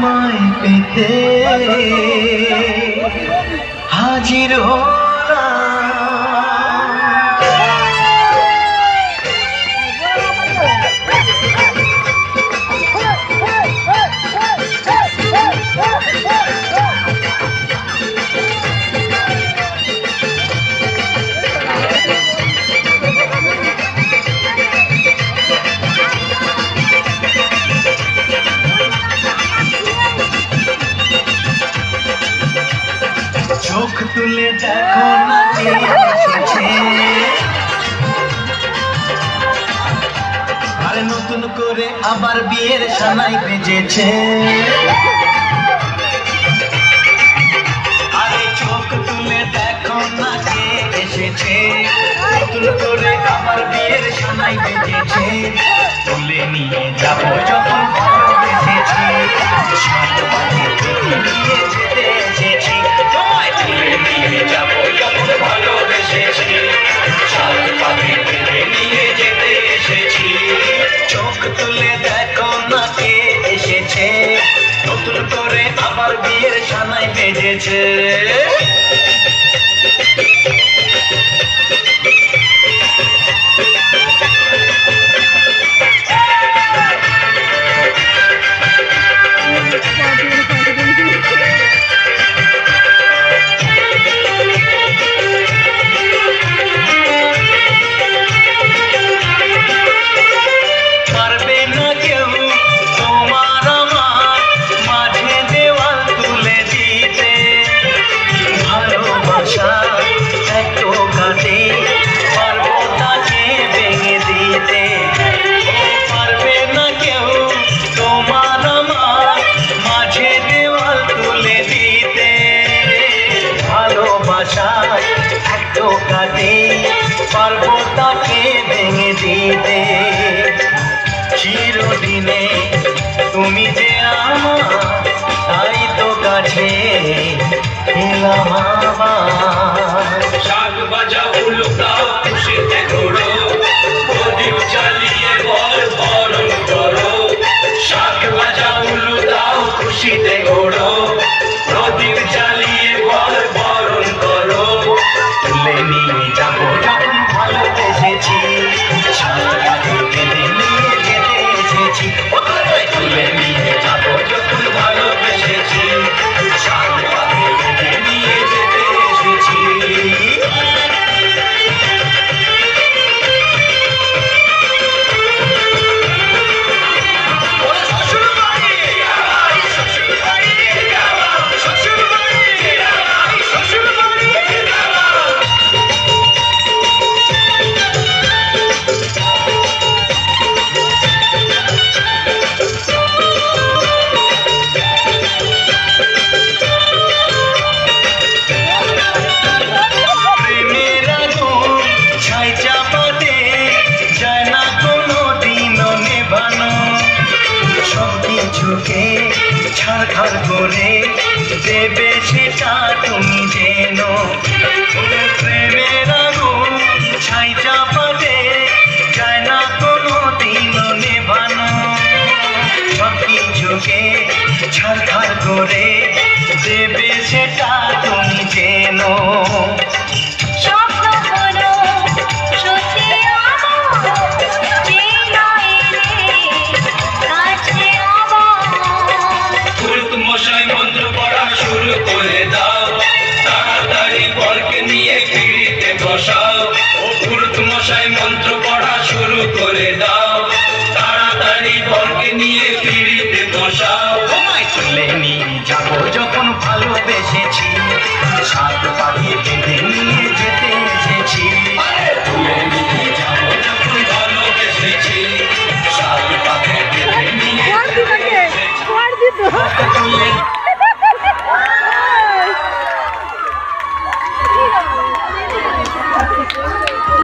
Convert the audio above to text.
তোমায় পেতে হাজির হলাম তুলে দেখো না এসেছে। আরে নতুন করে আবার বিয়ের সানাই বেজেছে। আরে চোখ তুলে দেখো না কে এসেছে। নতুন করে আবার বিয়ের সানাই বেজেছে। তুলে নিয়ে যাব যখন সাত আবার বিয়ের সানাই বেজেছে এত পর্বতকে পারব তাকে ভেঙে দিতে। চিরদিনে তুমি যে আমার তাই তো কাছে এলাম কিছুকে ছাড়খাড় করে দেবে সেটা তুমি যেন। প্রেমের আগুন ছাই চাপাতে যায় না কোনো দিন নেভানো। সব কিছুকে ছাড়খাড় করে দেবে সেটা করে দাও তাড়াতাড়ি বরকে নিয়ে ফিরিতে বসাও। তোমায় চলে নিয়ে যাব যখন ভালোবেসেছি। সাত পাড়িয়ে বেঁধে নিয়ে যেতে এসেছি। তুলে যখন ভালোবেসেছি। সাত পাড়িয়ে বেঁধে নিয়ে যেতে এসেছি।